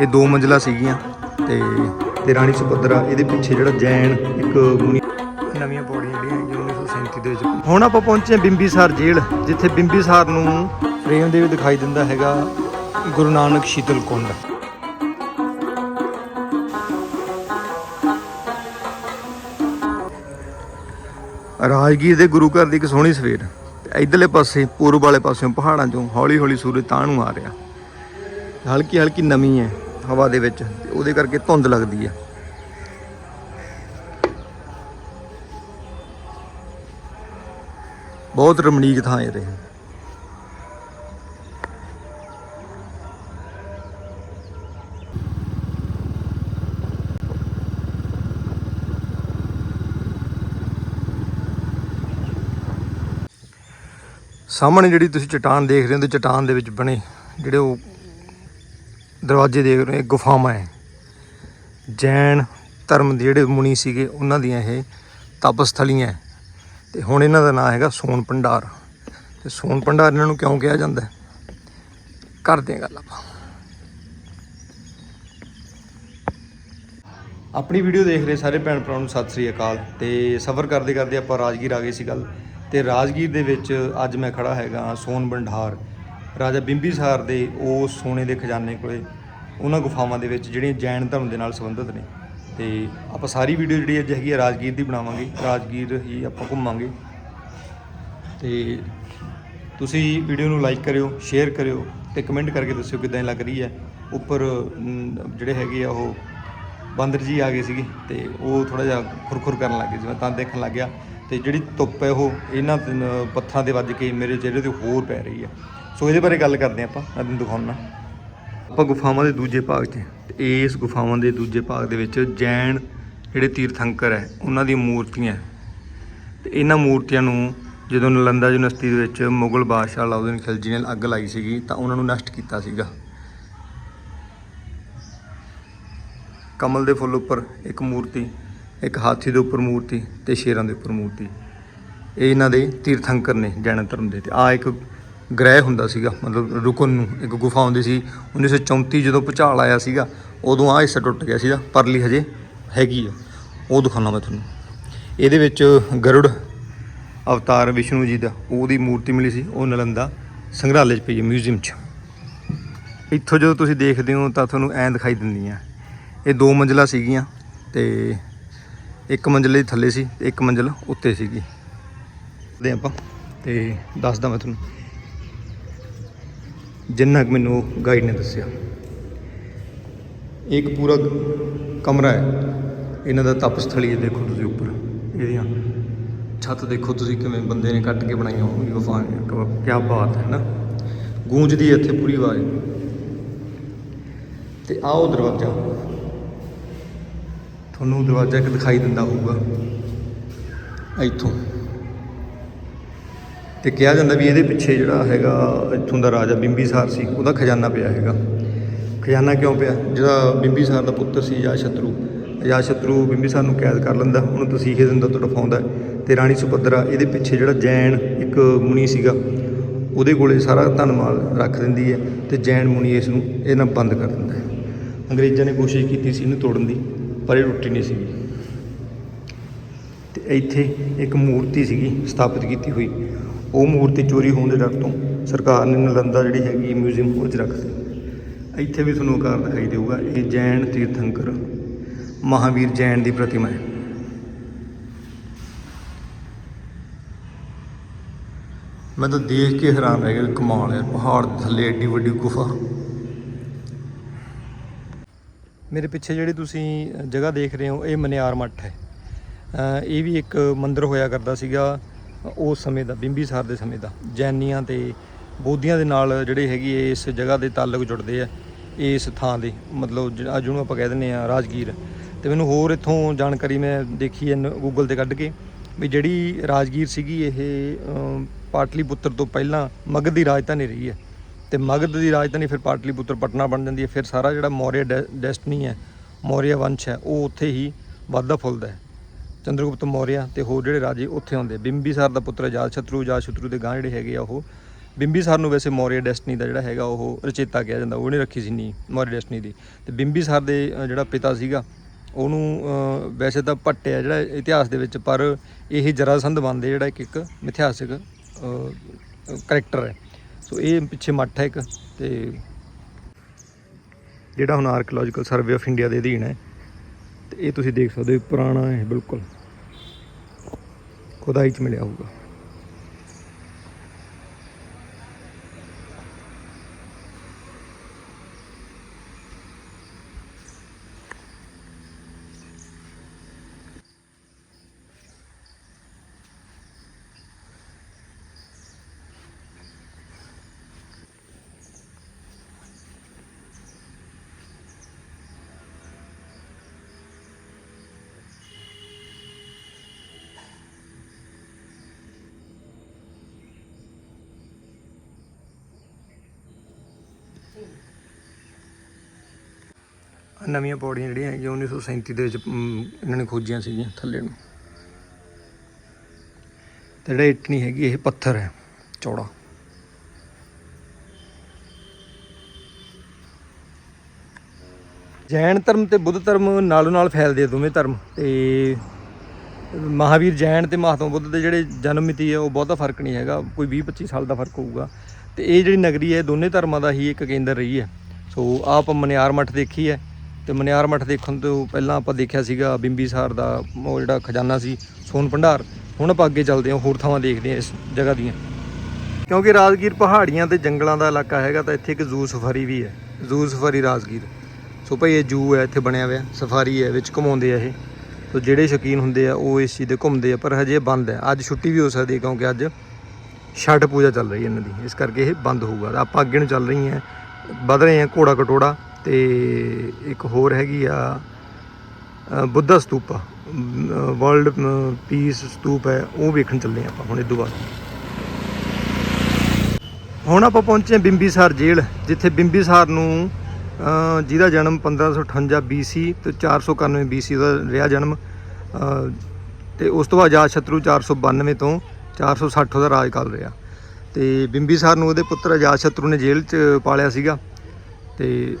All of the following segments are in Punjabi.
ਇਹ ਦੋ ਮੰਜ਼ਲਾ ਸੀਗੀਆਂ ਤੇ ਤੇ ਰਾਣੀ ਸੁਭਦਰਾ, ਇਹਦੇ ਪਿੱਛੇ ਜਿਹੜਾ ਜੈਨ, ਇੱਕ ਨਵੀਆਂ ਪੌੜੀਆਂ ਜਿਹੜੀਆਂ 1937 ਦੇ ਵਿੱਚ। ਹੁਣ ਆਪਾਂ ਪਹੁੰਚੇ ਬਿੰਬੀਸਾਰ ਜੇਲ੍ਹ, ਜਿੱਥੇ ਬਿੰਬੀਸਾਰ ਨੂੰ ਫਰੇਮ ਦੇ ਦਿਖਾਈ ਦਿੰਦਾ ਹੈਗਾ ਗੁਰੂ ਨਾਨਕ ਸ਼ੀਤਲ ਕੁੰਡ। ਰਾਜਗੀਰ ਦੇ ਗੁਰੂ ਘਰ ਦੀ ਇੱਕ ਸੋਹਣੀ ਸਵੇਰ। ਤੇ ਇਧਰਲੇ ਪਾਸੇ, ਪੂਰਬ ਵਾਲੇ ਪਾਸਿਓਂ ਪਹਾੜਾਂ ਚੋਂ ਹੌਲੀ ਹੌਲੀ ਸੂਰਜ ਤਾਂ ਨੂੰ ਆ ਰਿਹਾ। ਹਲਕੀ ਹਲਕੀ ਨਮੀ ਹੈ ਹਵਾ ਦੇ ਵਿੱਚ, ਤੇ ਉਹਦੇ ਕਰਕੇ ਧੁੰਦ ਲੱਗਦੀ ਹੈ। ਬਹੁਤ ਰਮਣੀਕ ਥਾਂ ਹੈ ਇਹ ਸਾਹਮਣੇ ਜਿਹੜੀ ਤੁਸੀਂ ਚਟਾਨ ਦੇਖ ਰਹੇ ਹੋ ਤੇ ਚਟਾਨ ਦੇ ਵਿੱਚ ਬਣੇ ਜਿਹੜੇ ਉਹ ਦਰਵਾਜ਼ੇ ਦੇਖ ਰਹੇ ਗੁਫਾਵਾਂ ਹੈ। ਜੈਨ ਧਰਮ ਦੇ ਜਿਹੜੇ ਮੁਨੀ ਸੀਗੇ, ਉਹਨਾਂ ਦੀਆਂ ਇਹ ਤਪਸਥਲੀਆਂ ਹੈ। ਤੇ ਹੁਣ ਇਹਨਾਂ ਦਾ ਨਾਮ ਹੈਗਾ ਸੋਨ ਭੰਡਾਰ। ਤੇ ਸੋਨ ਭੰਡਾਰ ਇਹਨਾਂ ਨੂੰ ਕਿਉਂ ਕਿਹਾ ਜਾਂਦਾ ਕਰਦੇ ਹਾਂ ਗੱਲ ਆਪਾਂ। ਆਪਣੀ ਵੀਡੀਓ ਦੇਖ ਰਹੇ ਸਾਰੇ ਭੈਣ ਭਰਾਵਾਂ ਨੂੰ ਸਤਿ ਸ੍ਰੀ ਅਕਾਲ। ਤੇ ਸਫ਼ਰ ਕਰਦੇ ਕਰਦੇ ਆਪਾਂ ਰਾਜਗੀਰ ਆ ਗਏ ਸੀ ਗੱਲ। ਤੇ ਰਾਜਗੀਰ ਦੇ ਵਿੱਚ ਅੱਜ ਮੈਂ ਖੜਾ ਹੈਗਾ ਸੋਨ ਭੰਡਾਰ। ਰਾਜਾ ਬਿੰਬੀਸਾਰ ਦੇ ਉਹ ਸੋਨੇ ਦੇ ਖਜ਼ਾਨੇ ਕੋਲੇ। ਉਹਨਾਂ ਗੁਫਾਵਾਂ ਦੇ ਵਿੱਚ ਜਿਹੜੀਆਂ ਜੈਨ ਧਰਮ ਦੇ ਨਾਲ ਸੰਬੰਧਿਤ ਨੇ। ਤੇ ਆਪਾਂ ਸਾਰੀ ਵੀਡੀਓ ਜਿਹੜੀ ਅੱਜ ਹੈਗੀ ਆ ਰਾਜਗੀਰ ਦੀ ਬਣਾਵਾਂਗੇ। ਰਾਜਗੀਰ ਹੀ ਆਪਾਂ ਘੁੰਮਾਂਗੇ। ਤੇ ਤੁਸੀਂ ਵੀਡੀਓ ਨੂੰ ਲਾਈਕ ਕਰਿਓ ਸ਼ੇਅਰ ਕਰਿਓ ਤੇ ਕਮੈਂਟ ਕਰਕੇ ਦੱਸਿਓ ਕਿਦਾਂ ਲੱਗ ਰਹੀ ਹੈ। ਉੱਪਰ ਜਿਹੜੇ ਹੈਗੇ ਆ ਉਹ ਬਾਂਦਰ ਜੀ ਆ ਗਏ ਸੀਗੇ ਤੇ ਉਹ ਥੋੜਾ ਜਿਹਾ ਖੁਰਖੁਰ ਕਰਨ ਲੱਗ ਗਏ ਸੀ, ਮੈਂ ਤਾਂ ਦੇਖਣ ਲੱਗ ਗਿਆ। ਤੇ ਜਿਹੜੀ ਧੁੱਪ ਹੈ ਉਹ ਇਹਨਾਂ ਤਿੰਨ ਪੱਥਰਾਂ ਦੇ ਵੱਜ ਕੇ ਮੇਰੇ ਚਿਹਰੇ ਤੇ ਹੋਰ ਪੈ ਰਹੀ ਹੈ। ਸੋ ਇਹਦੇ ਬਾਰੇ ਗੱਲ ਕਰਦੇ ਹਾਂ ਆਪਾਂ, ਮੈਂ ਤੁਹਾਨੂੰ ਦਿਖਾਉਣਾ ਆਪਾਂ ਗੁਫਾਵਾਂ ਦੇ ਦੂਜੇ ਭਾਗ 'ਚ ਤੇ ਇਸ ਗੁਫਾਵਾਂ ਦੇ ਦੂਜੇ ਭਾਗ ਦੇ ਵਿੱਚ ਜੈਨ ਜਿਹੜੇ ਤੀਰਥੰਕਰ ਹੈ, ਉਹਨਾਂ ਦੀਆਂ ਮੂਰਤੀਆਂ ਹੈ। ਤੇ ਇਹਨਾਂ ਮੂਰਤੀਆਂ ਨੂੰ ਜਦੋਂ ਨਲੰਦਾ ਯੂਨੀਵਰਸਿਟੀ ਦੇ ਵਿੱਚ ਮੁਗਲ ਬਾਦਸ਼ਾਹ ਅਲਾਉਦੀਨ ਖਿਲਜੀ ਨੇ ਅੱਗ ਲਾਈ ਸੀਗੀ, ਤਾਂ ਉਹਨਾਂ ਨੂੰ ਨਸ਼ਟ ਕੀਤਾ ਸੀਗਾ। ਕਮਲ ਦੇ ਫੁੱਲ ਉੱਪਰ ਇੱਕ ਮੂਰਤੀ, ਇੱਕ ਹਾਥੀ ਦੇ ਉੱਪਰ ਮੂਰਤੀ ਤੇ ਸ਼ੇਰਾਂ ਦੇ ਉੱਪਰ ਮੂਰਤੀ। ਇਹ ਇਹਨਾਂ ਦੇ ਤੀਰਥੰਕਰ ਨੇ ਜੈਨ ਧਰਮ ਦੇ ਤੇ ਆ ਇੱਕ ਗ੍ਰਹਿ ਹੁੰਦਾ ਸੀਗਾ, ਮਤਲਬ ਰੁਕਨ ਨੂੰ, ਇੱਕ ਗੁਫਾ ਹੁੰਦੀ ਸੀ। 1934 ਜਦੋਂ ਭੁਚਾਲ ਆਇਆ ਸੀਗਾ, ਉਦੋਂ ਆ ਹਿੱਸਾ ਟੁੱਟ ਗਿਆ ਸੀਗਾ ਪਰਲੀ ਹਜੇ ਹੈਗੀ ਆ। ਉਹ ਦਿਖਾਉਣਾ ਮੈਂ ਤੁਹਾਨੂੰ। ਇਹਦੇ ਵਿੱਚ ਗਰੁੜ ਅਵਤਾਰ ਵਿਸ਼ਨੂੰ ਜੀ ਦਾ, ਉਹਦੀ ਮੂਰਤੀ ਮਿਲੀ ਸੀ, ਉਹ ਨਲੰਦਾ ਸੰਗ੍ਰਹਾਲय 'ਚ ਪਈ ਹੈ ਮਿਊਜ਼ੀਅਮ 'ਚ। ਇੱਥੋਂ ਜਦੋਂ ਤੁਸੀਂ ਦੇਖਦੇ ਹੋ, ਤਾਂ ਤੁਹਾਨੂੰ ਐਂ ਦਿਖਾਈ ਦਿੰਦੀਆਂ। ਇਹ ਦੋ ਮੰਜ਼ਲਾ ਸੀਗੀਆਂ ਤੇ ਇੱਕ ਮੰਜ਼ਲੇ ਦੀ ਥੱਲੇ ਸੀ ਤੇ ਇੱਕ ਮੰਜ਼ਲ ਉੱਤੇ ਸੀਗੀ। ਦੇ ਆਪਾਂ ਤੇ ਦੱਸਦਾ ਮੈਂ ਤੁਹਾਨੂੰ। ਜਿੰਨਾ ਕੁ ਮੈਨੂੰ ਗਾਈਡ ਨੇ ਦੱਸਿਆ। ਇਹ ਇੱਕ ਪੂਰਾ ਕਮਰਾ ਹੈ। ਇਹਨਾਂ ਦਾ ਤਪਸਥਲੀ ਹੈ, ਦੇਖੋ ਤੁਸੀਂ ਉੱਪਰ। ਇਹਦੀਆਂ ਛੱਤ ਦੇਖੋ ਤੁਸੀਂ ਕਿਵੇਂ ਬੰਦੇ ਨੇ ਕੱਟ ਕੇ ਬਣਾਈਆਂ ਹੋਣਗੀਆਂ ਵਫਾਨ ਕੀ ਬਾਤ ਹੈ ਨਾ। ਗੂੰਜਦੀ ਹੈ ਇੱਥੇ ਪੂਰੀ ਆਵਾਜ਼। ਤੇ ਆਓ ਦਰਵਾਜ਼ਾ। ਤੁਹਾਨੂੰ ਦਰਵਾਜ਼ਾ ਇੱਕ ਦਿਖਾਈ ਦਿੰਦਾ ਹੋਊਗਾ। ਇੱਥੋਂ। ਤੇ ਕਿਹਾ ਜਾਂਦਾ ਵੀ ਇਹਦੇ ਪਿੱਛੇ ਜਿਹੜਾ ਹੈਗਾ, ਇੱਥੋਂ ਦਾ ਰਾਜਾ ਬਿੰਬੀਸਾਰ ਸੀ, ਉਹਦਾ ਖਜ਼ਾਨਾ ਪਿਆ ਹੈਗਾ। ਖਜ਼ਾਨਾ ਕਿਉਂ ਪਿਆ? ਜਿਹੜਾ ਬਿੰਬੀਸਾਰ ਦਾ ਪੁੱਤਰ ਸੀ ਅਜਾਤਸ਼ਤਰੂ ਅਜਾਤਸ਼ਤਰੂ ਬਿੰਬੀਸਾਰ ਨੂੰ ਕੈਦ ਕਰ ਲੈਂਦਾ, ਉਹਨੂੰ ਤਸੀਹੇ ਦਿੰਦਾ ਤੜਫਾਉਂਦਾ ਤੇ ਰਾਣੀ ਸੁਭਦਰਾ, ਇਹਦੇ ਪਿੱਛੇ ਜਿਹੜਾ ਜੈਨ ਇੱਕ ਮੁਨੀ ਸੀਗਾ, ਉਹਦੇ ਕੋਲੇ ਸਾਰਾ ਧਨ ਮਾਲ ਰੱਖ ਦਿੰਦੀ ਹੈ ਤੇ ਜੈਨ ਮੁਨੀ ਇਸ ਨੂੰ ਇਹ ਨਾਲ ਬੰਦ ਕਰ ਦਿੰਦਾ ਹੈ। ਅੰਗਰੇਜ਼ਾਂ ਨੇ ਕੋਸ਼ਿਸ਼ ਕੀਤੀ ਸੀ ਇਹਨੂੰ ਤੋੜਨ ਦੀ, ਪਰ ਇਹ ਟੁੱਟੀ ਨਹੀਂ ਸੀਗੀ। ਤੇ ਇੱਥੇ ਇੱਕ ਮੂਰਤੀ ਸੀਗੀ ਸਥਾਪਿਤ ਕੀਤੀ ਹੋਈ। ਉਹ ਮੂਰਤੀ ਚੋਰੀ ਹੋਣ ਦੇ ਡਰ ਤੋਂ ਸਰਕਾਰ ਨੇ ਨਲੰਦਾ ਜਿਹੜੀ ਹੈਗੀ ਮਿਊਜ਼ੀਅਮ ਉਹ 'ਚ ਰੱਖਤੀ ਇੱਥੇ ਵੀ ਤੁਹਾਨੂੰ ਆਕਾਰ ਦਿਖਾਈ ਦੇਊਗਾ, ਇਹ ਜੈਨ ਤੀਰਥੰਕਰ, ਮਹਾਵੀਰ ਜੈਨ ਦੀ ਪ੍ਰਤਿਮਾ ਹੈ। ਮੈਂ ਤਾਂ ਦੇਖ ਕੇ ਹੈਰਾਨ ਰਹਿ ਗਿਆ ਕਮਾਲ ਹੈ, ਪਹਾੜ ਥੱਲੇ ਏਡੀ ਵੱਡੀ ਗੁਫਾ। ਮੇਰੇ ਪਿੱਛੇ ਜਿਹੜੀ ਤੁਸੀਂ ਜਗ੍ਹਾ ਦੇਖ ਰਹੇ ਹੋ, ਇਹ ਮਨਿਆਰ ਮੱਠ ਹੈ। ਇਹ ਵੀ ਇੱਕ ਮੰਦਿਰ ਹੋਇਆ ਕਰਦਾ ਸੀਗਾ ਉਸ ਸਮੇਂ ਦਾ ਬਿੰਬੀਸਾਰ ਦੇ ਸਮੇਂ ਦਾ ਜੈਨੀਆਂ ਤੇ ਬੋਧੀਆਂ ਦੇ ਨਾਲ ਜਿਹੜੇ ਹੈਗੀ ਇਸ ਜਗ੍ਹਾ ਦੇ ਤਾਲੁਕ ਜੁੜਦੇ ਆ ਇਸ ਥਾਂ ਦੇ ਮਤਲਬ ਜਿਹਨੂੰ ਆਪਾਂ ਕਹਿ ਦਿੰਦੇ ਆ ਰਾਜਗੀਰ। ਤੇ ਮੈਨੂੰ ਹੋਰ ਇੱਥੋਂ ਜਾਣਕਾਰੀ ਮੈਂ ਦੇਖੀ ਹੈ ਗੂਗਲ ਤੇ ਕੱਢ ਕੇ ਵੀ ਜਿਹੜੀ ਰਾਜਗੀਰ ਸੀਗੀ ਇਹ ਅ, ਪਾਟਲੀਪੁੱਤਰ ਤੋਂ ਪਹਿਲਾਂ ਮਗਧ ਦੀ ਰਾਜਧਾਨੀ ਰਹੀ ਹੈ। ਤੇ ਮਗਧ ਦੀ ਰਾਜਧਾਨੀ ਫਿਰ ਪਾਟਲੀਪੁੱਤਰ ਪਟਨਾ ਬਣ ਜਾਂਦੀ ਹੈ। ਫਿਰ ਸਾਰਾ ਜਿਹੜਾ ਮੌਰੀਆ ਡੈ- ਡੈਸਟਨੀ ਹੈ ਮੌਰੀਆ ਵੰਸ਼ ਹੈ ਉਹ ਉੱਥੇ ਹੀ ਵਾਧਾ ਫੁੱਲਦਾ ਹੈ। ਚੰਦਰਗੁਪਤ ਮੌਰੀਆ ਤੇ ਹੋਰ ਜਿਹੜੇ ਰਾਜੇ ਉੱਥੇ ਹੁੰਦੇ ਬਿੰਬੀਸਾਰ ਦਾ ਪੁੱਤਰ ਅਜਾਤਸ਼ਤਰੂ ਅਜਾਤਸ਼ਤਰੂ ਦੇ ਗਾਂ ਜਿਹੜੇ ਹੈਗੇ ਆ ਉਹ ਬਿੰਬੀਸਾਰ ਨੂੰ ਵੈਸੇ ਮੌਰੀਆ ਡੈਸਟਨੀ ਦਾ ਜਿਹੜਾ ਹੈਗਾ ਉਹ ਰਚੇਤਾ ਕਿਹਾ ਜਾਂਦਾ ਉਹਨੇ ਰੱਖੀ ਸੀ ਨੀ ਮੌਰੀਆ ਡੈਸਟਨੀ ਦੀ। ਤੇ ਬਿੰਬੀਸਾਰ ਦੇ ਜਿਹੜਾ ਪਿਤਾ ਸੀਗਾ, ਉਹਨੂੰ ਵੈਸੇ ਤਾਂ ਭੱਟਿਆ ਜਿਹੜਾ ਇਤਿਹਾਸ ਦੇ ਵਿੱਚ, ਪਰ ਇਹ ਜਰਾਸੰਧ ਬਣਦੇ ਜਿਹੜਾ ਇੱਕ ਇੱਕ ਮਿਥਿਹਾਸਿਕ ਕਰੈਕਟਰ ਹੈ। ਸੋ ਇਹ ਪਿੱਛੇ ਮੱਠ ਹੈ ਇੱਕ ਤੇ ਜਿਹੜਾ ਹੁਣ ਆਰਕੀਓਲੋਜੀਕਲ ਸਰਵੇ ਆਫ ਇੰਡੀਆ ਦੇ ਅਧੀਨ ਹੈ, ਤੇ ਇਹ ਤੁਸੀਂ ਦੇਖ ਸਕਦੇ ਹੋ ਪੁਰਾਣਾ ਹੈ, ਬਿਲਕੁਲ। ਖੁਦਾਈ ਚ ਮਿਲਿਆ ਹੋਊਗਾ। ਨਵੀਆਂ ਪੌੜੀਆਂ ਜਿਹੜੀਆਂ ਹੈਗੀਆਂ 1937 ਦੇ ਵਿੱਚ ਇਹਨਾਂ ਨੇ ਖੋਜੀਆਂ ਸੀਗੀਆਂ ਥੱਲੇ ਨੂੰ। ਤੇ ਜਿਹੜਾ ਇੱਟ ਨਹੀਂ ਹੈਗੀ, ਇਹ ਪੱਥਰ ਹੈ, ਚੌੜਾ। ਜੈਨ ਧਰਮ ਤੇ ਬੁੱਧ ਧਰਮ ਨਾਲੋਂ ਨਾਲ ਫੈਲਦੇ ਆ ਦੋਵੇਂ ਧਰਮ, ਤੇ ਮਹਾਵੀਰ ਜੈਨ ਤੇ ਮਹਾਤਮਾ ਬੁੱਧ ਦੇ ਜਿਹੜੇ ਜਨਮ ਮਿਤੀ ਹੈ, ਉਹ ਬਹੁਤਾ ਫ਼ਰਕ ਨਹੀਂ ਹੈਗਾ, ਕੋਈ 20 25 ਸਾਲ ਦਾ ਫ਼ਰਕ ਹੋਊਗਾ। ਤੇ ਇਹ ਜਿਹੜੀ ਨਗਰੀ ਹੈ, ਇਹ ਦੋਨੇ ਧਰਮਾਂ ਦਾ ਹੀ ਇੱਕ ਕੇਂਦਰ ਰਹੀ ਹੈ। ਸੋ ਆਪ ਮਨਿਆਰ ਮੱਠ ਦੇਖੀ ਹੈ ਤੇ ਮਨਿਆਰ ਮੱਠ ਦੇਖਣ ਤੋਂ ਪਹਿਲਾਂ ਆਪਾਂ ਦੇਖਿਆ ਸੀਗਾ ਬਿੰਬੀਸਾਰ ਦਾ ਉਹ ਜਿਹੜਾ ਖਜ਼ਾਨਾ ਸੀ, ਸੋਨ ਭੰਡਾਰ। ਹੁਣ ਆਪਾਂ ਅੱਗੇ ਚੱਲਦੇ ਹਾਂ, ਹੋਰ ਥਾਵਾਂ ਦੇਖਦੇ ਹਾਂ ਇਸ ਜਗ੍ਹਾ ਦੀਆਂ। ਕਿਉਂਕਿ ਰਾਜਗੀਰ ਪਹਾੜੀਆਂ ਤੇ ਜੰਗਲਾਂ ਦਾ ਇਲਾਕਾ ਹੈਗਾ, ਤਾਂ ਇੱਥੇ ਇੱਕ ਜ਼ੂ ਸਫਾਰੀ ਵੀ ਹੈ। Zoo safari Rajgir. ਸੋ ਭਾਈ, ਇਹ ਜੂ ਹੈ, ਇੱਥੇ ਬਣਿਆ ਹੋਇਆ। ਸਫਾਰੀ ਹੈ, ਵਿੱਚ ਘੁਮਾਉਂਦੇ ਆ ਇਹ। ਸੋ ਜਿਹੜੇ ਸ਼ੌਕੀਨ ਹੁੰਦੇ ਆ, ਉਹ ਇਸ ਚੀਜ਼ ਦੇ ਘੁੰਮਦੇ ਆ, ਪਰ ਹਜੇ ਬੰਦ ਹੈ। ਅੱਜ ਛੁੱਟੀ ਵੀ ਹੋ ਸਕਦੀ ਹੈ, ਕਿਉਂਕਿ ਅੱਜ ਛਠ ਪੂਜਾ ਚੱਲ ਰਹੀ ਹੈ ਇਹਨਾਂ ਦੀ ਇਸ ਕਰਕੇ ਇਹ ਬੰਦ ਹੋਊਗਾ। ਤਾਂ ਆਪਾਂ ਅੱਗੇ ਨੂੰ ਚੱਲ ਰਹੀ ਹੈ ਵਧ ਰਹੇ ਹਾਂ ਘੋੜਾ ਕਟੋੜਾ ਤੇ ਇੱਕ ਹੋਰ ਹੈਗੀ ਆ ਬੁੱਧਾ ਸਤੂਪ ਵਰਲਡ ਪੀਸ ਸਤੂਪ ਹੈ ਉਹ ਵੇਖਣ ਚੱਲੇ ਹਾਂ ਆਪਾਂ ਹੁਣ ਇਹ ਤੋਂ ਬਾਅਦ। ਹੁਣ ਆਪਾਂ ਪਹੁੰਚੇ ਹਾਂ ਬਿੰਬੀਸਾਰ ਜੇਲ੍ਹ ਜਿੱਥੇ ਬਿੰਬੀਸਾਰ ਨੂੰ ਜਿਹਦਾ ਜਨਮ 1558 BC ਤੇ 491 BC ਦਾ ਰਿਹਾ ਜਨਮ ਅ, ਤੇ ਉਸ ਤੋਂ ਬਾਅਦ ਅਜਾਤਸ਼ਤਰੂ 492 ਤੋਂ 460 ਦਾ ਰਾਜਕਾਲ ਰਿਹਾ। ਤੇ ਬਿੰਬੀਸਾਰ ਨੂੰ ਉਹਦੇ ਪੁੱਤਰ ਅਜਾਤਸ਼ਤਰੂ ਨੇ ਜੇਲ੍ਹ 'ਚ ਪਾਲਿਆ ਸੀਗਾ। ਤੇ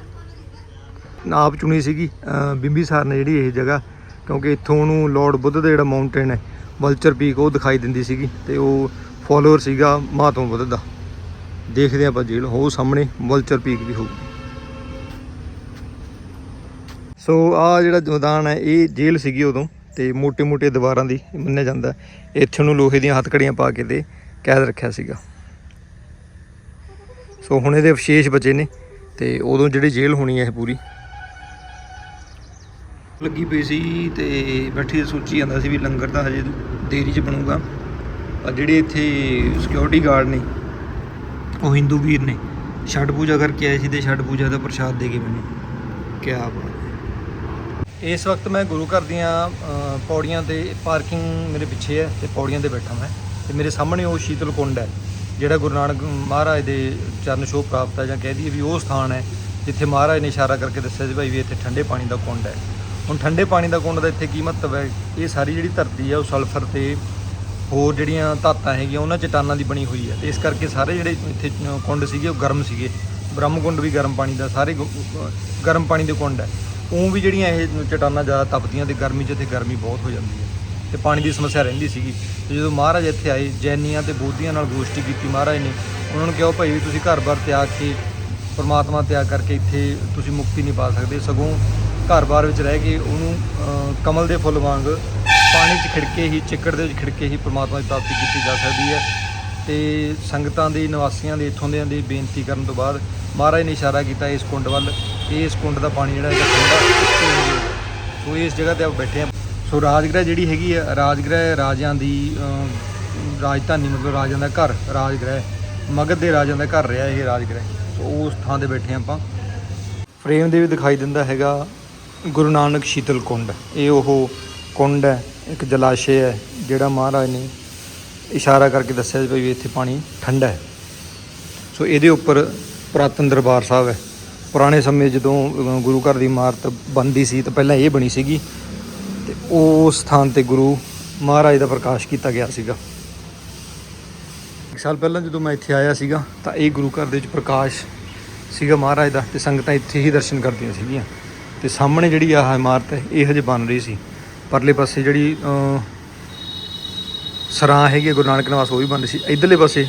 ਆਪ ਚੁਣੀ ਸੀਗੀ ਅ, ਬਿੰਬੀਸਾਰ ਨੇ ਜਿਹੜੀ ਇਹ ਜਗ੍ਹਾ ਕਿਉਂਕਿ ਇੱਥੋਂ ਉਹਨੂੰ ਲਾਰਡ ਬੁੱਧ ਦਾ ਜਿਹੜਾ ਮਾਊਂਟੇਨ ਹੈ ਵਲਚਰ ਪੀਕ ਉਹ ਦਿਖਾਈ ਦਿੰਦੀ ਸੀਗੀ। ਤੇ ਉਹ ਫਾਲੋਅਰ ਸੀਗਾ ਮਹਾਤਮਾ ਬੁੱਧ ਦਾ। ਦੇਖਦੇ ਹਾਂ ਆਪਾਂ ਜੇਲ੍ਹ ਹੋ ਸਾਹਮਣੇ ਵਲਚਰ ਪੀਕ ਵੀ ਹੋਊ ਸੋ ਆ ਜਿਹੜਾ ਮੈਦਾਨ ਹੈ ਇਹ ਜੇਲ੍ਹ ਸੀਗੀ ਉਦੋਂ। ਤੇ ਮੋਟੇ-ਮੋਟੇ ਦੀਵਾਰਾਂ ਦੀ ਮੰਨਿਆ ਜਾਂਦਾ ਇੱਥੇ ਨੂੰ ਲੋਹੇ ਦੀਆਂ ਹੱਥਕੜੀਆਂ ਪਾ ਕੇ ਤੇ ਕੈਦ ਰੱਖਿਆ ਸੀਗਾ। ਸੋ ਹੁਣ ਇਹਦੇ ਵਿਸ਼ੇਸ਼ ਬਚੇ ਨੇ ਤੇ ਉਦੋਂ ਜਿਹੜੀ ਜੇਲ੍ਹ ਹੋਣੀ ਹੈ ਇਹ ਪੂਰੀ। ਲੱਗੀ ਪਈ ਸੀ ਤੇ ਬੈਠੀ ਸੋਚੀ ਜਾਂਦਾ ਸੀ ਵੀ ਲੰਗਰ ਤਾਂ ਹਜੇ ਦੇਰੀ 'ਚ ਬਣੂਗਾ। ਪਰ ਜਿਹੜੇ ਇੱਥੇ ਸਿਕਿਉਰਿਟੀ ਗਾਰਡ ਨੇ, ਉਹ ਹਿੰਦੂ ਵੀਰ ਨੇ ਛੱਡ ਪੂਜਾ ਕਰਕੇ ਆਏ ਸੀ ਤੇ ਛੱਡ ਪੂਜਾ ਦਾ ਪ੍ਰਸ਼ਾਦ ਦੇ ਕੇ ਬਣੇ ਕਿਆ ਬਾਤ। ਇਸ ਵਕਤ ਮੈਂ ਗੁਰੂ ਘਰ ਦੀਆਂ ਪੌੜੀਆਂ ਤੇ ਪਾਰਕਿੰਗ ਮੇਰੇ ਪਿੱਛੇ ਹੈ ਤੇ ਪੌੜੀਆਂ ਤੇ ਬੈਠਾ ਮੈਂ। ਤੇ ਮੇਰੇ ਸਾਹਮਣੇ ਉਹ ਸ਼ੀਤਲ ਕੁੰਡ ਹੈ, ਜਿਹੜਾ ਗੁਰੂ ਨਾਨਕ ਮਹਾਰਾਜ ਦੇ ਚਰਨ ਛੋਹ ਪ੍ਰਾਪਤ ਹੈ ਜਾਂ ਕਹਿ ਦਈਏ ਵੀ ਉਹ ਸਥਾਨ ਹੈ, ਜਿੱਥੇ ਮਹਾਰਾਜ ਨੇ ਇਸ਼ਾਰਾ ਕਰਕੇ ਦੱਸਿਆ ਸੀ ਭਾਈ ਵੀ ਇੱਥੇ ਠੰਡੇ ਪਾਣੀ ਦਾ ਕੁੰਡ ਹੈ। ਹੁਣ ਠੰਡੇ ਪਾਣੀ ਦਾ ਕੁੰਡ ਦਾ ਇੱਥੇ ਕੀ ਮਹੱਤਵ ਹੈ? ਇਹ ਸਾਰੀ ਜਿਹੜੀ ਧਰਤੀ ਹੈ ਉਹ ਸਲਫਰ ਤੇ ਹੋਰ ਜਿਹੜੀਆਂ ਧਾਤਾਂ ਹੈਗੀਆਂ, ਉਹਨਾਂ ਚਟਾਨਾਂ ਦੀ ਬਣੀ ਹੋਈ ਹੈ। ਤੇ ਇਸ ਕਰਕੇ ਸਾਰੇ ਜਿਹੜੇ ਇੱਥੇ ਕੁੰਡ ਸੀਗੇ ਉਹ ਗਰਮ ਸੀਗੇ। ਬ੍ਰਹਮ ਕੁੰਡ ਵੀ ਗਰਮ ਪਾਣੀ ਦਾ, ਸਾਰੇ ਗੁ- ਗਰਮ ਪਾਣੀ ਦੇ ਕੁੰਡ ਹੈ। ਉਹ ਵੀ ਜਿਹੜੀਆਂ ਇਹ ਚਟਾਨਾਂ ਜ਼ਿਆਦਾ ਤਪਦੀਆਂ ਤੇ ਗਰਮੀ 'ਚ ਇੱਥੇ ਗਰਮੀ ਬਹੁਤ ਹੋ ਜਾਂਦੀ ਹੈ। ਤੇ ਪਾਣੀ ਦੀ ਸਮੱਸਿਆ ਰਹਿੰਦੀ ਸੀਗੀ। ਤੇ ਜਦੋਂ ਮਹਾਰਾਜ ਇੱਥੇ ਆਏ, ਜੈਨੀਆਂ ਤੇ ਬੋਧੀਆਂ ਨਾਲ ਗੋਸ਼ਟੀ ਕੀਤੀ ਮਹਾਰਾਜ ਨੇ, ਉਹਨਾਂ ਨੂੰ ਕਿਹਾ ਭਾਈ ਵੀ ਤੁਸੀਂ ਘਰ-ਬਾਰ ਤਿਆਗ ਕੇ, ਪਰਮਾਤਮਾ ਤਿਆਗ ਕਰਕੇ ਇੱਥੇ ਤੁਸੀਂ ਮੁਕਤੀ ਨਹੀਂ ਪਾ ਸਕਦੇ। ਸਗੋਂ ਘਰ-ਬਾਰ ਵਿੱਚ ਰਹਿ ਕੇ ਉਹਨੂੰ ਕਮਲ ਦੇ ਫੁੱਲ ਵਾਂਗ ਪਾਣੀ 'ਚ ਖਿੜਕੇ ਹੀ, ਚਿੱਕੜ ਦੇ ਵਿੱਚ ਖਿੜਕੇ ਹੀ ਪਰਮਾਤਮਾ ਦੀ ਪ੍ਰਾਪਤੀ ਕੀਤੀ ਜਾ ਸਕਦੀ ਹੈ। ਤੇ ਸੰਗਤਾਂ ਦੇ ਨਿਵਾਸੀਆਂ ਦੇ, ਇੱਥੋਂ ਦੇ ਦੀ ਬੇਨਤੀ ਕਰਨ ਤੋਂ ਬਾਅਦ ਮਹਾਰਾਜ ਨੇ ਇਸ਼ਾਰਾ ਕੀਤਾ ਇਸ ਕੁੰਡ ਵੱਲ। ਕਿ ਇਸ ਕੁੰਡ ਦਾ ਪਾਣੀ ਜਿਹੜਾ ਹੈਗਾ ਠੰਡਾ ਸੋ ਇਸ ਜਗ੍ਹਾ ਤੇ ਆਪ ਬੈਠੇ ਹਾਂ। ਸੋ ਰਾਜਗ੍ਰਹਿ ਜਿਹੜੀ ਹੈਗੀ ਆ, ਰਾਜਗ੍ਰਹਿ ਰਾਜਿਆਂ ਦੀ ਰਾਜਧਾਨੀ ਮਤਲਬ ਰਾਜਿਆਂ ਦਾ ਘਰ, ਰਾਜਗ੍ਰਹਿ, ਮਗਧ ਦੇ ਰਾਜਿਆਂ ਦਾ ਘਰ ਰਿਹਾ ਇਹ ਰਾਜਗ੍ਰਹਿ। ਸੋ ਉਸ ਥਾਂ ਤੇ ਬੈਠੇ ਹਾਂ ਆਪਾਂ। ਫਰੇਮ ਦੇ ਵੀ ਦਿਖਾਈ ਦਿੰਦਾ ਹੈਗਾ ਗੁਰੂ ਨਾਨਕ ਸ਼ੀਤਲ ਕੁੰਡ। ਇਹ ਉਹ ਕੁੰਡ ਹੈ, ਇੱਕ ਜਲਾਸ਼ੇ ਹੈ, ਜਿਹੜਾ ਮਹਾਰਾਜ ਨੇ ਇਸ਼ਾਰਾ ਕਰਕੇ ਦੱਸਿਆ ਸੀ ਵੀ ਇੱਥੇ ਪਾਣੀ ਠੰਡਾ ਹੈ। ਸੋ ਇਹਦੇ ਉੱਪਰ ਪੁਰਾਤਨ ਦਰਬਾਰ ਸਾਹਿਬ ਹੈ। ਪੁਰਾਣੇ ਸਮੇਂ ਜਦੋਂ ਗੁਰੂ ਘਰ ਦੀ ਇਮਾਰਤ ਬਣਦੀ ਸੀ, ਤਾਂ ਪਹਿਲਾਂ ਇਹ ਬਣੀ ਸੀਗੀ। ਤੇ ਉਸ ਸਥਾਨ ਤੇ ਗੁਰੂ ਮਹਾਰਾਜ ਦਾ ਪ੍ਰਕਾਸ਼ ਕੀਤਾ ਗਿਆ ਸੀਗਾ। ਇੱਕ ਸਾਲ ਪਹਿਲਾਂ ਜਦੋਂ ਮੈਂ ਇੱਥੇ ਆਇਆ ਸੀਗਾ, ਤਾਂ ਇਹ ਗੁਰੂ ਘਰ ਦੇ ਵਿੱਚ ਪ੍ਰਕਾਸ਼ ਸੀਗਾ ਮਹਾਰਾਜ ਦਾ, ਤੇ ਸੰਗਤਾਂ ਇੱਥੇ ਹੀ ਦਰਸ਼ਨ ਕਰਦੀਆਂ ਸੀਗੀਆਂ। ਤੇ ਸਾਹਮਣੇ ਜਿਹੜੀ ਆਹ ਇਮਾਰਤ ਹੈ, ਇਹ ਹਜੇ ਬਣ ਰਹੀ ਸੀ। ਪਰਲੇ ਪਾਸੇ ਜਿਹੜੀ ਸਰਾਂ ਹੈਗੀ ਗੁਰੂ ਨਾਨਕ ਨਿਵਾਸ, ਉਹ ਵੀ ਬਣ ਰਹੀ ਸੀ। ਇਧਰਲੇ ਪਾਸੇ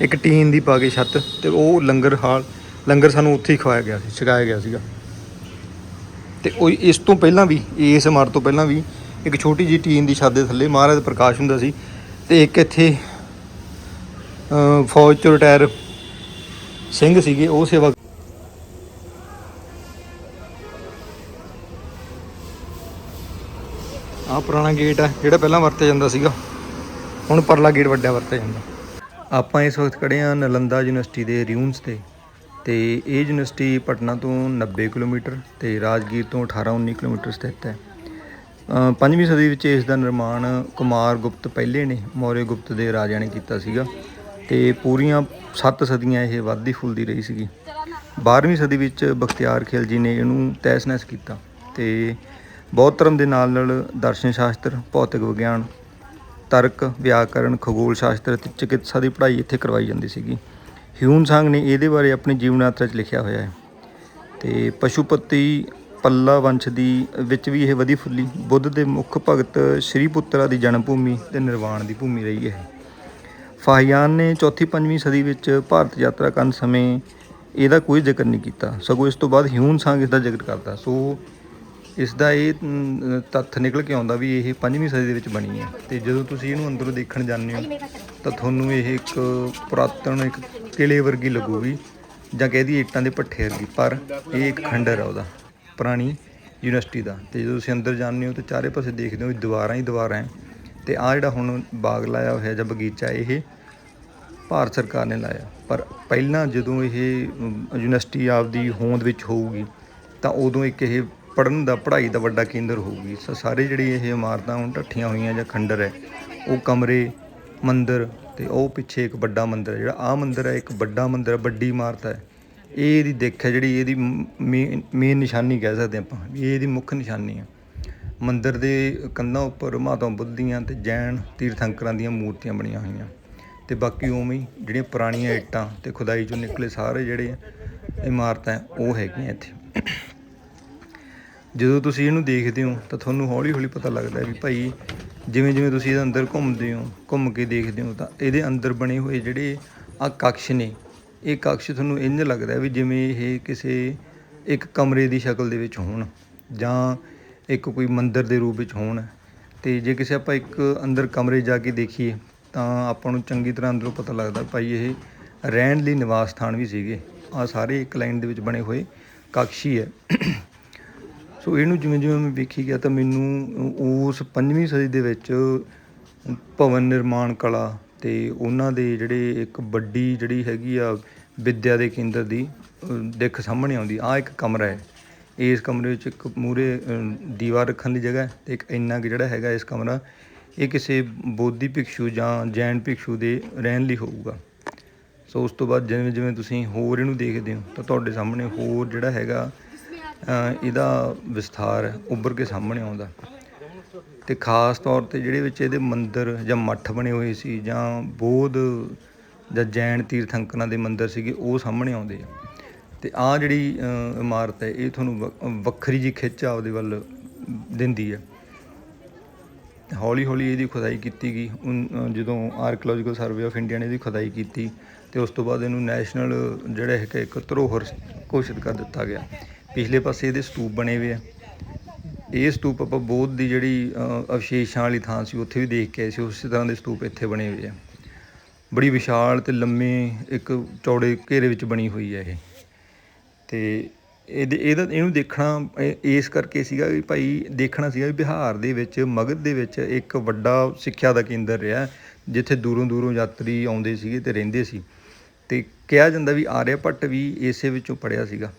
ਇੱਕ ਟੀਨ ਦੀ ਪਾ ਕੇ ਛੱਤ, ਤੇ ਉਹ ਲੰਗਰ ਹਾਲ ਲੰਗਰ ਸਾਨੂੰ ਉੱਥੇ ਹੀ ਖਵਾਇਆ ਗਿਆ ਸੀ, ਛਕਾਇਆ ਗਿਆ ਸੀਗਾ। ਤੇ ਉਹ ਇਸ ਤੋਂ ਪਹਿਲਾਂ ਵੀ ਇਸ ਇਮਾਰਤ ਤੋਂ ਪਹਿਲਾਂ ਵੀ ਇੱਕ ਛੋਟੀ ਜਿਹੀ ਟੀਨ ਦੀ ਛੱਤ ਦੇ ਥੱਲੇ ਮਹਾਰਾਜ ਪ੍ਰਕਾਸ਼ ਹੁੰਦਾ ਸੀ ਤੇ ਇੱਕ ਇੱਥੇ ਫੌਜ ਤੋਂ ਰਿਟਾਇਰ ਸਿੰਘ ਸੀਗੇ, ਉਹ ਸੇਵਾ ਆਹ ਪੁਰਾਣਾ ਗੇਟ ਹੈ ਜਿਹੜਾ ਪਹਿਲਾਂ ਵਰਤਿਆ ਜਾਂਦਾ ਸੀਗਾ। ਹੁਣ ਪਰਲਾ ਗੇਟ ਵੱਡਾ ਵਰਤਿਆ ਜਾਂਦਾ। ਆਪਾਂ ਇਸ ਵਕਤ ਖੜੇ ਆ ਨਲੰਦਾ ਯੂਨੀਵਰਸਿਟੀ ਦੇ ਰਿਊਨਸ ਤੇ। ਤੇ ਇਹ ਯੂਨੀਵਰਸਿਟੀ ਪਟਨਾ ਤੋਂ 90 ਕਿਲੋਮੀਟਰ ਤੇ ਰਾਜਗੀਰ ਤੋਂ 18-19 ਕਿਲੋਮੀਟਰ ਸਥਿਤ ਹੈ। ਅ, ਪੰਜਵੀਂ ਸਦੀ ਵਿੱਚ ਇਸ ਦਾ ਨਿਰਮਾਣ ਕੁਮਾਰ ਗੁਪਤ ਪਹਿਲੇ ਨੇ ਮੌर्य ਗੁਪਤ ਦੇ ਰਾਜਿਆਂ ਨੇ ਕੀਤਾ ਸੀਗਾ ਤੇ ਪੂਰੀਆਂ 7 ਸਦੀਆਂ ਇਹ ਵੱਧਦੀ ਫੁੱਲਦੀ ਰਹੀ ਸੀਗੀ। 12ਵੀਂ ਸਦੀ ਵਿੱਚ ਬਖਤਿਆਰ ਖਿਲਜੀ ਨੇ ਇਹਨੂੰ ਤਹਿਸ-ਨਹਿਸ ਕੀਤਾ ਤੇ ਬੌਧ ਧਰਮ ਦੇ ਨਾਲ ਨਾਲ ਦਰਸ਼ਨ ਸ਼ਾਸਤਰ ਭੌਤਿਕ ਵਿਗਿਆਨ ਤਰਕ ਵਿਆਕਰਣ ਖਗੋਲ ਸ਼ਾਸਤਰ ਅਤੇ ਚਿਕਿਤਸਾ ਦੀ ਪੜ੍ਹਾਈ ਇੱਥੇ ਕਰਵਾਈ ਜਾਂਦੀ ਸੀਗੀ। ਹਿਊਨ ਸੰਗ ਨੇ ਇਹਦੇ ਬਾਰੇ ਆਪਣੀ ਜੀਵਨ ਯਾਤਰਾ 'ਚ ਲਿਖਿਆ ਹੋਇਆ ਹੈ। ਤੇ ਪਸ਼ੂਪਤੀ ਪੱਲਾ ਵੰਸ਼ ਦੀ ਵਿੱਚ ਵੀ ਇਹ ਵਧੀ ਫੁੱਲੀ। ਬੁੱਧ ਦੇ ਮੁੱਖ ਭਗਤ ਸ਼੍ਰੀ ਪੁੱਤਰਾ ਦੀ ਜਨਮ ਭੂਮੀ ਤੇ ਨਿਰਵਾਣ ਦੀ ਭੂਮੀ ਰਹੀ ਹੈ। ਫਾਹੀਆਨ ਨੇ ਚੌਥੀ ਪੰਜਵੀਂ ਸਦੀ ਵਿੱਚ ਭਾਰਤ ਯਾਤਰਾ ਕਰਨ ਸਮੇਂ ਇਹਦਾ ਕੋਈ ਜ਼ਿਕਰ ਨਹੀਂ ਕੀਤਾ। ਸਗੋਂ ਇਸ ਤੋਂ ਬਾਅਦ ਹਿਊਨ ਸੰਗ ਇਸ ਦਾ ਜ਼ਿਕਰ ਕਰਦਾ। ਸੋ ਇਸ ਦਾ ਇਹ ਤੱਥ ਨਿਕਲ ਕੇ ਆਉਂਦਾ ਵੀ ਇਹ ਪੰਜਵੀਂ ਸਦੀ ਦੇ ਵਿੱਚ ਬਣੀ ਹੈ। ਤੇ ਜਦੋਂ ਤੁਸੀਂ ਇਹਨੂੰ ਅੰਦਰੋਂ ਦੇਖਣ ਜਾਂਦੇ ਹੋ, ਤਾਂ ਤੁਹਾਨੂੰ ਇਹ ਇੱਕ ਪੁਰਾਤਨ, ਇੱਕ ਕਿਲੇ ਵਰਗੀ ਲੱਗੂਗੀ, ਜਾਂ ਕਹਿ ਦੀ ਇੱਟਾਂ ਦੇ ਭੱਠੇ ਵਰਗੀ, ਪਰ ਇਹ ਇੱਕ ਖੰਡਰ ਹੈ ਉਹਦਾ, ਪੁਰਾਣੀ ਯੂਨੀਵਰਸਿਟੀ ਦਾ। ਤੇ ਜਦੋਂ ਤੁਸੀਂ ਅੰਦਰ ਜਾਂਦੇ ਹੋ, ਤਾਂ ਚਾਰੇ ਪਾਸੇ ਦੇਖਦੇ ਹੋ ਵੀ ਦੀਵਾਰਾਂ ਹੀ ਦੀਵਾਰਾਂ ਹੈ। ਤੇ ਆ ਜਿਹੜਾ ਹੁਣ ਬਾਗ ਲਾਇਆ ਹੋਇਆ ਜਾਂ ਬਗੀਚਾ, ਇਹ ਭਾਰਤ ਸਰਕਾਰ ਨੇ ਲਾਇਆ। ਪਰ ਪਹਿਲਾਂ ਜਦੋਂ ਇਹ ਯੂਨੀਵਰਸਿਟੀ ਆਪਦੀ ਹੋਂਦ ਵਿੱਚ ਹੋਊਗੀ, ਤਾਂ ਉਦੋਂ ਇੱਕ ਇਹ ਪੜਨ ਦਾ ਪੜ੍ਹਾਈ ਦਾ ਵੱਡਾ ਕੇਂਦਰ ਹੋਊਗੀ। ਸੋ ਸਾਰੇ ਜਿਹੜੀ ਇਹ ਇਮਾਰਤਾਂ ਹੁਣ ਢੱਠੀਆਂ ਹੋਈਆਂ ਜਾਂ ਖੰਡਰ ਹੈ, ਉਹ ਕਮਰੇ, ਮੰਦਿਰ ਤੇ ਉਹ ਪਿੱਛੇ ਇੱਕ ਵੱਡਾ ਮੰਦਿਰ ਹੈ। ਜਿਹੜਾ ਆ ਮੰਦਿਰ ਹੈ, ਇੱਕ ਵੱਡਾ ਮੰਦਿਰ ਹੈ, ਵੱਡੀ ਇਮਾਰਤ ਹੈ। ਇਹ ਇਹਦੀ ਦੇਖ ਹੈ, ਜਿਹੜੀ ਇਹਦੀ ਮੇਨ ਨਿਸ਼ਾਨੀ ਕਹਿ ਸਕਦੇ ਆਪਾਂ। ਵੀ ਇਹ ਇਹਦੀ ਮੁੱਖ ਨਿਸ਼ਾਨੀ ਹੈ। ਮੰਦਿਰ ਦੇ ਕੰਧਾਂ ਉੱਪਰ ਮਹਾਤਮਾ ਬੁੱਧ ਦੀਆਂ ਤੇ ਜੈਨ ਤੀਰਥੰਕਰਾਂ ਦੀਆਂ ਮੂਰਤੀਆਂ ਬਣੀਆਂ ਹੋਈਆਂ। ਤੇ ਬਾਕੀ ਉਵੇਂ ਹੀ ਜਿਹੜੀਆਂ ਪੁਰਾਣੀਆਂ ਇੱਟਾਂ ਤੇ ਖੁਦਾਈ ਚੋਂ ਨਿਕਲੇ ਸਾਰੇ ਜਿਹੜੇ ਇਮਾਰਤਾਂ ਉਹ ਹੈਗੀਆਂ ਇੱਥੇ। ਜਦੋਂ ਤੁਸੀਂ ਇਹਨੂੰ ਦੇਖਦੇ ਹੋ, ਤਾਂ ਤੁਹਾਨੂੰ ਹੌਲੀ-ਹੌਲੀ ਪਤਾ ਲੱਗਦਾ ਵੀ ਭਾਈ ਜਿਵੇਂ ਜਿਵੇਂ ਤੁਸੀਂ ਇਹਦੇ ਅੰਦਰ ਘੁੰਮਦੇ ਹੋ, ਘੁੰਮ ਕੇ ਦੇਖਦੇ ਹੋ, ਤਾਂ ਇਹਦੇ ਅੰਦਰ ਬਣੇ ਹੋਏ ਜਿਹੜੇ ਆ ਕਕਸ਼ ਨੇ, ਇਹ ਕਕਸ਼ ਤੁਹਾਨੂੰ ਇੰਝ ਲੱਗਦਾ ਵੀ ਜਿਵੇਂ ਇਹ ਕਿਸੇ ਇੱਕ ਕਮਰੇ ਦੀ ਸ਼ਕਲ ਦੇ ਵਿੱਚ ਹੋਣ, ਜਾਂ ਇੱਕ ਕੋਈ ਮੰਦਿਰ ਦੇ ਰੂਪ ਵਿੱਚ ਹੋਣ। ਤੇ ਜੇ ਕਿਸੇ ਆਪਾਂ ਇੱਕ ਅੰਦਰ ਕਮਰੇ ਜਾ ਕੇ ਦੇਖੀਏ, ਤਾਂ ਆਪਾਂ ਨੂੰ ਚੰਗੀ ਤਰ੍ਹਾਂ ਅੰਦਰੋਂ ਪਤਾ ਲੱਗਦਾ ਭਾਈ, ਇਹ ਰਹਿਣ ਲਈ ਨਿਵਾਸ ਸਥਾਨ ਵੀ ਸੀਗੇ। ਆ ਸਾਰੇ ਇੱਕ ਲਾਈਨ ਦੇ ਵਿੱਚ ਬਣੇ ਹੋਏ ਕਕਸ਼ ਹੀ ਹੈ। ਸੋ ਇਹਨੂੰ ਜਿਵੇਂ ਜਿਵੇਂ ਮੈਂ ਵੇਖੀ ਗਿਆ ਤਾਂ ਮੈਨੂੰ ਉਸ ਪੰਜਵੀਂ ਸਦੀ ਦੇ ਵਿੱਚ ਭਵਨ ਨਿਰਮਾਣ ਕਲਾ ਤੇ ਉਹਨਾਂ ਦੇ ਜਿਹੜੇ ਇੱਕ ਵੱਡੀ ਜਿਹੜੀ ਹੈਗੀ ਆ ਵਿੱਦਿਆ ਦੇ ਕੇਂਦਰ ਦੀ ਦਿੱਖ ਸਾਹਮਣੇ ਆਉਂਦੀ। ਆ ਇੱਕ ਕਮਰਾ ਹੈ। ਇਸ ਕਮਰੇ ਵਿੱਚ ਇੱਕ ਮੂਰੇ ਦੀਵਾਰ ਰੱਖਣ ਦੀ ਜਗ੍ਹਾ ਹੈ ਤੇ ਇੱਕ ਇੰਨਾ ਕੁ ਜਿਹੜਾ ਹੈਗਾ ਇਸ ਕਮਰਾ, ਇਹ ਕਿਸੇ ਬੋਧੀ ਭਿਕਸ਼ੂ ਜਾਂ ਜੈਨ ਭਿਕਸ਼ੂ ਦੇ ਰਹਿਣ ਲਈ ਹੋਊਗਾ। ਸੋ ਉਸ ਤੋਂ ਬਾਅਦ ਜਿਵੇਂ ਜਿਵੇਂ ਤੁਸੀਂ ਹੋਰ ਇਹਨੂੰ ਦੇਖਦੇ ਹੋ ਤਾਂ ਤੁਹਾਡੇ ਸਾਹਮਣੇ ਹੋਰ ਜਿਹੜਾ ਹੈਗਾ ਇਹਦਾ ਵਿਸਥਾਰ ਹੈ, ਉੱਭਰ ਕੇ ਸਾਹਮਣੇ ਆਉਂਦਾ। ਤੇ ਖਾਸ ਤੌਰ ਤੇ ਜਿਹੜੇ ਵਿੱਚ ਇਹਦੇ ਮੰਦਿਰ ਜਾਂ ਮੱਠ ਬਣੇ ਹੋਏ ਸੀ ਜਾਂ ਬੋਧ ਜਾਂ ਜੈਨ ਤੀਰਥੰਕਰਾਂ ਦੇ ਮੰਦਿਰ ਸੀਗੇ ਉਹ ਸਾਹਮਣੇ ਆਉਂਦੇ ਆ। ਤੇ ਆ ਜਿਹੜੀ ਇਮਾਰਤ ਹੈ ਇਹ ਤੁਹਾਨੂੰ ਵ- ਵੱਖਰੀ ਜੀ ਖਿੱਚ ਆਪਦੇ ਵੱਲ ਦਿੰਦੀ ਹੈ ਹੌਲੀ ਹੌਲੀ ਇਹਦੀ ਖੁਦਾਈ ਕੀਤੀ ਗਈ। ਜਦੋਂ ਆਰਕੀਓਲੋਜੀਕਲ ਸਰਵੇ ਆਫ ਇੰਡੀਆ ਨੇ ਇਹਦੀ ਖੁਦਾਈ ਕੀਤੀ ਤੇ ਉਸ ਤੋਂ ਬਾਅਦ ਇਹਨੂੰ ਨੈਸ਼ਨਲ ਜਿਹੜਾ ਹੈ ਇੱਕ ਧਰੋਹਰ ਘੋਸ਼ਿਤ ਕਰ ਦਿੱਤਾ ਗਿਆ। ਪਿਛਲੇ ਪਾਸੇ ਇਹਦੇ ਸਤੂਪ ਬਣੇ ਹੋਏ ਆ। ਇਹ ਸਤੂਪ ਆਪਾਂ ਬੋਧ ਦੀ ਜਿਹੜੀ ਅਵਸ਼ੇਸ਼ਾਂ ਵਾਲੀ ਥਾਂ ਸੀ, ਉੱਥੇ ਵੀ ਦੇਖ ਕੇ ਆਏ ਸੀ। ਉਸੇ ਤਰ੍ਹਾਂ ਦੇ ਸਤੂਪ ਇੱਥੇ ਬਣੇ ਹੋਏ ਆ। ਬੜੀ ਵਿਸ਼ਾਲ ਤੇ ਲੰਮੇ ਇੱਕ ਚੌੜੇ ਘੇਰੇ ਵਿੱਚ ਬਣੀ ਹੋਈ ਹੈ ਇਹ। ਤੇ ਇਹਦੇ, ਇਹਦਾ, ਇਹਨੂੰ ਦੇਖਣਾ ਇਸ ਕਰਕੇ ਸੀਗਾ ਵੀ ਭਾਈ, ਦੇਖਣਾ ਸੀਗਾ ਵੀ ਬਿਹਾਰ ਦੇ ਵਿੱਚ ਮਗਧ ਦੇ ਵਿੱਚ ਇੱਕ ਵੱਡਾ ਸਿੱਖਿਆ ਦਾ ਕੇਂਦਰ ਰਿਹਾ, ਜਿੱਥੇ ਦੂਰੋਂ ਦੂਰੋਂ ਯਾਤਰੀ ਆਉਂਦੇ ਸੀਗੇ ਤੇ ਰਹਿੰਦੇ ਸੀ। ਤੇ ਕਿਹਾ ਜਾਂਦਾ ਵੀ ਆਰਿਆ ਭੱਟ ਵੀ ਇਸੇ ਵਿੱਚੋਂ ਪੜਿਆ ਸੀਗਾ।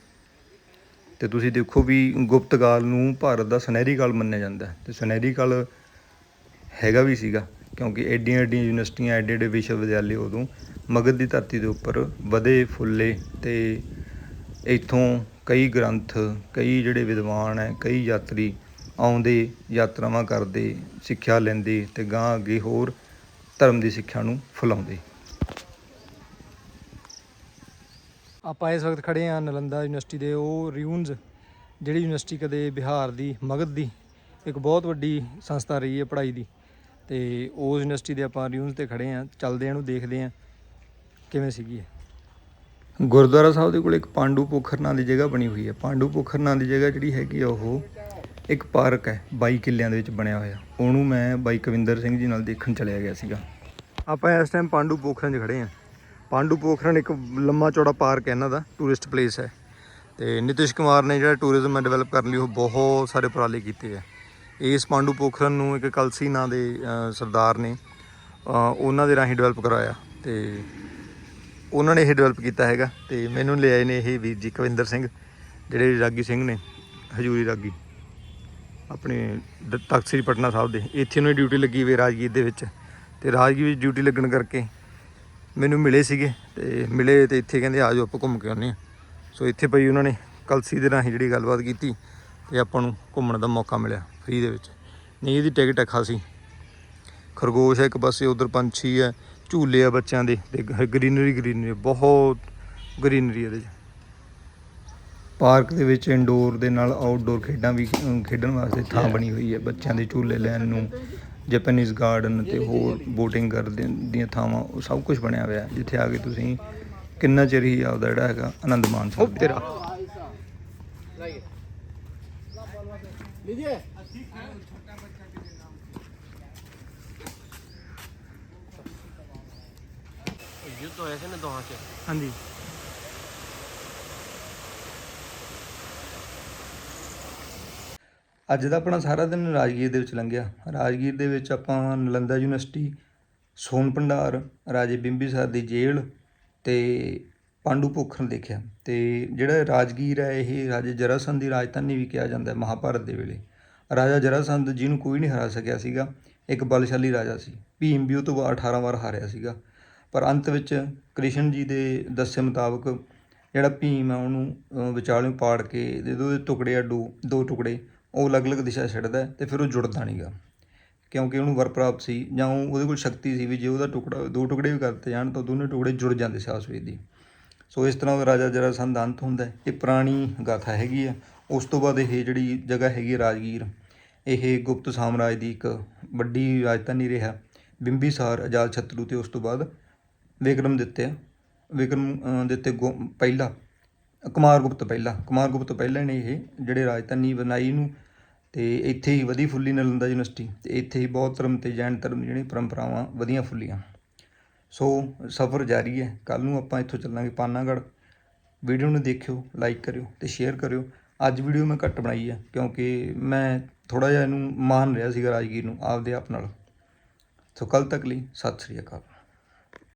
ਤੇ ਤੁਸੀਂ ਦੇਖੋ ਵੀ ਗੁਪਤ ਕਾਲ ਨੂੰ ਭਾਰਤ ਦਾ ਸੁਨਹਿਰੀ ਕਾਲ ਮੰਨਿਆ ਜਾਂਦਾ ਹੈ। ਤੇ ਸੁਨਹਿਰੀ ਕਾਲ ਹੈਗਾ ਵੀ ਸੀਗਾ, ਕਿਉਂਕਿ ਐਡੀਆਂ ਐਡੀਆਂ ਯੂਨੀਵਰਸਿਟੀਆਂ, ਐਡੇ ਐਡੇ ਵਿਸ਼ਵ ਵਿਦਿਆਲੇ ਉਦੋਂ ਮਗਧ ਦੀ ਧਰਤੀ ਦੇ ਉੱਪਰ ਵਧੇ ਫੁੱਲੇ ਤੇ ਇੱਥੋਂ ਕਈ ਗ੍ਰੰਥ, ਕਈ ਜਿਹੜੇ ਵਿਦਵਾਨ ਹੈ, ਕਈ ਯਾਤਰੀ ਆਉਂਦੇ, ਯਾਤਰਾਵਾਂ ਕਰਦੇ, ਸਿੱਖਿਆ ਲੈਂਦੇ ਤੇ ਗਾਂ ਅੱਗੇ ਹੋਰ ਧਰਮ ਦੀ ਸਿੱਖਿਆ ਨੂੰ ਫੈਲਾਉਂਦੇ। ਆਪਾਂ ਇਸ ਵਕਤ ਖੜੇ ਹਾਂ ਨਲੰਦਾ ਯੂਨੀਵਰਸਿਟੀ ਦੇ ਉਹ ਰਿਊਨਸ ਜਿਹੜੀ ਯੂਨੀਵਰਸਿਟੀ ਕਦੇ ਬਿਹਾਰ ਦੀ ਮਗਧ ਦੀ ਇੱਕ ਬਹੁਤ ਵੱਡੀ ਸੰਸਥਾ ਰਹੀ ਹੈ ਪੜ੍ਹਾਈ ਦੀ। ਤੇ ਉਸ ਯੂਨੀਵਰਸਿਟੀ ਦੇ ਆਪਾਂ ਰਿਊਨਸ ਤੇ ਖੜੇ ਹਾਂ ਚੱਲਦੇ ਆਂ ਨੂੰ ਦੇਖਦੇ ਆਂ ਕਿਵੇਂ ਸੀਗੀ ਇਹ? ਗੁਰਦੁਆਰਾ ਸਾਹਿਬ ਦੇ ਕੋਲ ਇੱਕ ਪਾਂਡੂ ਪੋਖਰ ਨਾਂ ਦੀ ਜਗ੍ਹਾ ਬਣੀ ਹੋਈ ਹੈ। ਪਾਂਡੂ ਪੋਖਰ ਨਾਂ ਦੀ ਜਗ੍ਹਾ ਜਿਹੜੀ ਹੈਗੀ ਆ ਉਹ ਇੱਕ ਪਾਰਕ ਹੈ 22 ਕਿੱਲਿਆਂ ਦੇ ਵਿੱਚ ਬਣਿਆ ਹੋਇਆ। ਉਹਨੂੰ ਮੈਂ ਬਾਈ ਕਵਿੰਦਰ ਸਿੰਘ ਜੀ ਨਾਲ ਦੇਖਣ ਚਲਿਆ ਗਿਆ ਸੀਗਾ। ਆਪਾਂ ਇਸ ਟਾਈਮ ਪਾਂਡੂ ਪੋਖਰਨ 'ਚ ਖੜੇ ਆਂ ਪਾਂਡੂ ਪੋਖਰਨ ਇੱਕ ਲੰਮਾ ਚੌੜਾ ਪਾਰਕ ਹੈ ਇਹਨਾਂ ਦਾ ਟੂਰਿਸਟ ਪਲੇਸ ਹੈ। ਤੇ ਨਿਤਿਸ਼ ਕੁਮਾਰ ਨੇ ਜਿਹੜਾ ਟੂਰਿਜ਼ਮ ਡਿਵੈਲਪ ਕਰਨ ਲਈ ਉਹ ਬਹੁਤ ਸਾਰੇ ਉਪਰਾਲੇ ਕੀਤੇ ਆ। ਇਸ ਪਾਂਡੂ ਪੋਖਰਨ ਨੂੰ ਇੱਕ ਕਲਸੀ ਨਾਂ ਦੇ ਸਰਦਾਰ ਨੇ ਉਹਨਾਂ ਦੇ ਰਾਹੀਂ ਡਿਵੈਲਪ ਕਰਾਇਆ ਤੇ ਉਹਨਾਂ ਨੇ ਇਹ ਡਿਵੈਲਪ ਕੀਤਾ ਹੈਗਾ ਤੇ ਮੈਨੂੰ ਲਿਆਏ ਨੇ ਇਹ ਵੀਰ ਜੀ, ਕਵਿੰਦਰ ਸਿੰਘ, ਜਿਹੜੇ ਰਾਗੀ ਸਿੰਘ ਨੇ, ਹਜੂਰੀ ਰਾਗੀ, ਆਪਣੇ ਦ- ਤਖ਼ਤ ਸ੍ਰੀ ਪਟਨਾ ਸਾਹਿਬ ਦੇ। ਇੱਥੇ ਉਹਨਾਂ ਡਿਊਟੀ ਲੱਗੀ ਹੋਈ ਰਾਜਗੀਰ ਦੇ ਵਿੱਚ ਤੇ ਰਾਜਗੀਰ ਵਿੱਚ ਡਿਊਟੀ ਲੱਗਣ ਕਰਕੇ ਮੈਨੂੰ ਮਿਲੇ ਸੀਗੇ ਤੇ ਮਿਲੇ ਤੇ ਇੱਥੇ ਕਹਿੰਦੇ ਆ ਜਾਓ ਆਪਾਂ ਘੁੰਮ ਕੇ ਆਉਂਦੇ ਹਾਂ। ਸੋ ਇੱਥੇ ਪਈ ਉਹਨਾਂ ਨੇ ਕਲਸੀ ਦੇ ਰਾਹੀਂ ਜਿਹੜੀ ਗੱਲਬਾਤ ਕੀਤੀ ਤੇ ਆਪਾਂ ਨੂੰ ਘੁੰਮਣ ਦਾ ਮੌਕਾ ਮਿਲਿਆ ਫ੍ਰੀ ਦੇ ਵਿੱਚ। ਨਹੀਂ ਇਹਦੀ ਟਿਕਟ ਹੈ ਖਾਸੀ। ਖਰਗੋਸ਼ ਹੈ ਇੱਕ ਪਾਸੇ ਉਧਰ ਪੰਛੀ ਹੈ ਝੂਲੇ ਆ ਬੱਚਿਆਂ ਦੇ ਤੇ ਗ੍ਰੀਨਰੀ ਗ੍ਰੀਨਰੀ ਬਹੁਤ ਗ੍ਰੀਨਰੀ ਇਹਦੇ 'ਚ। ਪਾਰਕ ਦੇ ਵਿੱਚ ਇਨਡੋਰ ਦੇ ਨਾਲ ਆਊਟਡੋਰ ਖੇਡਾਂ ਵੀ ਖੇਡਣ ਵਾਸਤੇ ਥਾਂ ਬਣੀ ਹੋਈ ਹੈ ਬੱਚਿਆਂ ਦੇ ਝੂਲੇ ਲੈਣ ਨੂੰ। ਜੈਪਨੀਜ਼ ਗਾਰਡਨ ਤੇ ਹੋਰ ਬੋਟਿੰਗ ਕਰਨ ਦੀਆਂ ਥਾਵਾਂ ਉਹ ਸਭ ਕੁਝ ਬਣਿਆ ਹੋਇਆ ਹੈ, ਜਿੱਥੇ ਆ ਕੇ ਤੁਸੀਂ ਕਿੰਨਾ ਚਿਰ ਹੀ ਆਪਦਾ ਜਿਹੜਾ ਹੈਗਾ ਆਨੰਦ ਮਾਣ ਸਕਦੇ ਤੇਰਾ युद्ध होया ਸੀ ਨਾ ਦੋਹਾਂ 'ਚ ਹਾਂਜੀ ਅੱਜ ਦਾ ਆਪਣਾ ਸਾਰਾ ਦਿਨ ਰਾਜਗੀਰ ਦੇ ਵਿੱਚ ਲੰਘਿਆ। ਰਾਜਗੀਰ ਦੇ ਵਿੱਚ ਆਪਾਂ ਨਲੰਦਾ ਯੂਨੀਵਰਸਿਟੀ ਸੋਨ ਭੰਡਾਰ ਰਾਜੇ ਬਿੰਬੀਸਾਰ ਦੀ ਜੇਲ੍ਹ ਤੇ ਪਾਂਡੂ ਪੋਖਰਨ ਦੇਖਿਆ। ਤੇ ਜਿਹੜਾ ਰਾਜਗੀਰ ਹੈ ਇਹ ਰਾਜੇ ਜਰਾਸੰਧ ਦੀ ਰਾਜਧਾਨੀ ਵੀ ਕਿਹਾ ਜਾਂਦਾ ਹੈ ਮਹਾਭਾਰਤ ਦੇ ਵੇਲੇ। ਰਾਜਾ ਜਰਾਸੰਧ ਜਿਹਨੂੰ ਕੋਈ ਨਹੀਂ ਹਰਾ ਸਕਿਆ ਸੀਗਾ ਇੱਕ ਬਲਸ਼ਾਲੀ ਰਾਜਾ ਸੀ। ਭੀਮ ਵੀ ਉਹ ਤੋਂ ਬਾਅਦ 18 ਵਾਰ ਹਾਰਿਆ ਸੀਗਾ। ਪਰ ਅੰਤ ਵਿੱਚ ਕ੍ਰਿਸ਼ਨ ਜੀ ਦੇ ਦੱਸੇ ਮੁਤਾਬਕ ਜਿਹੜਾ ਭੀਮ ਆ ਉਹਨੂੰ ਅਹ, ਪਾੜ ਕੇ ਜਦੋਂ ਉਹਦੇ ਟੁਕੜੇ ਆ ਦੋ ਦੋ ਟੁਕੜੇ ਉਹ ਅਲੱਗ-ਅਲੱਗ ਦਿਸ਼ਾ ਛੱਡਦਾ ਹੈ ਤੇ ਫਿਰ ਉਹ ਜੁੜਦਾ ਨਹੀਂਗਾ। ਕਿਉਂਕਿ ਉਹਨੂੰ ਵਰ ਪ੍ਰਾਪਤ ਸੀ ਜਾਂ ਉਹ- ਉਹਦੇ ਕੋਲ ਸ਼ਕਤੀ ਸੀ ਵੀ ਜੇ ਉਹਦਾ ਟੁਕੜਾ, ਦੋ ਟੁਕੜੇ ਵੀ ਕਰਤੇ ਜਾਣ ਤਾਂ ਦੋਨੇ ਟੁਕੜੇ ਜੁੜ ਜਾਂਦੇ ਸੀ ਆਪਸ ਵਿੱਚ ਦੀ। ਸੋ ਇਸ ਤਰ੍ਹਾਂ ਰਾਜਾ ਜਰਾਸੰਧ ਦਾ ਅੰਤ ਹੁੰਦਾ ਇਹ ਪੁਰਾਣੀ ਗਾਥਾ ਹੈਗੀ ਆ। ਉਸ ਤੋਂ ਬਾਅਦ ਇਹ ਜਿਹੜੀ ਜਗ੍ਹਾ ਹੈਗੀ ਹੈ ਰਾਜਗੀਰ, ਇਹ ਗੁਪਤ ਸਾਮਰਾਜ ਦੀ ਇੱਕ ਵੱਡੀ ਰਾਜਧਾਨੀ ਰਿਹਾ। ਬਿੰਬੀਸਾਰ ਅਜਾਤ ਛਤਰੂ ਤੇ ਉਸ ਤੋਂ ਬਾਅਦ ਵਿਕਰਮ ਦਿੱਤੇ ਵਿਕਰਮ ਦਿੱਤੇ ਗੁ- ਪਹਿਲਾ, ਕੁਮਾਰਗੁਪਤ ਪਹਿਲਾ। ਕੁਮਾਰ ਗੁਪਤ ਪਹਿਲਾ ਨੇ ਇਹ ਜਿਹੜੇ ਰਾਜਧਾਨੀ ਬਣਾਈ ਨੂੰ ਤੇ ਇੱਥੇ ਹੀ ਵਧੀ ਫੁੱਲੀ ਨਲੰਦਾ ਯੂਨੀਵਰਸਿਟੀ, ਤੇ ਇੱਥੇ ਹੀ ਬਹੁਤ ਧਰਮ ਤੇ ਜੈਨ ਧਰਮ ਦੀ ਜਿਹੜੀਆਂ ਪਰੰਪਰਾਵਾਂ ਵਧੀਆਂ ਫੁੱਲੀਆਂ। ਸੋ ਸਫ਼ਰ ਜਾਰੀ ਹੈ ਕੱਲ ਨੂੰ ਆਪਾਂ ਇੱਥੋਂ ਚੱਲਾਂਗੇ ਪਾਨਾਗੜ੍ਹ। ਵੀਡੀਓ ਨੂੰ ਦੇਖਿਓ, ਲਾਈਕ ਕਰਿਓ ਤੇ ਸ਼ੇਅਰ ਕਰਿਓ। ਅੱਜ ਵੀਡੀਓ ਮੈਂ ਘੱਟ ਬਣਾਈ ਹੈ ਕਿਉਂਕਿ ਮੈਂ ਥੋੜਾ ਜਿਹਾ ਇਹਨੂੰ ਮਾਨ ਰਿਹਾ ਸੀਗਾ ਰਾਜਗੀਰ ਨੂੰ, ਆਪਦੇ ਆਪ ਨਾਲ। ਸੋ ਕੱਲ ਤੱਕ ਲਈ ਸਤਿ ਸ੍ਰੀ ਅਕਾਲ।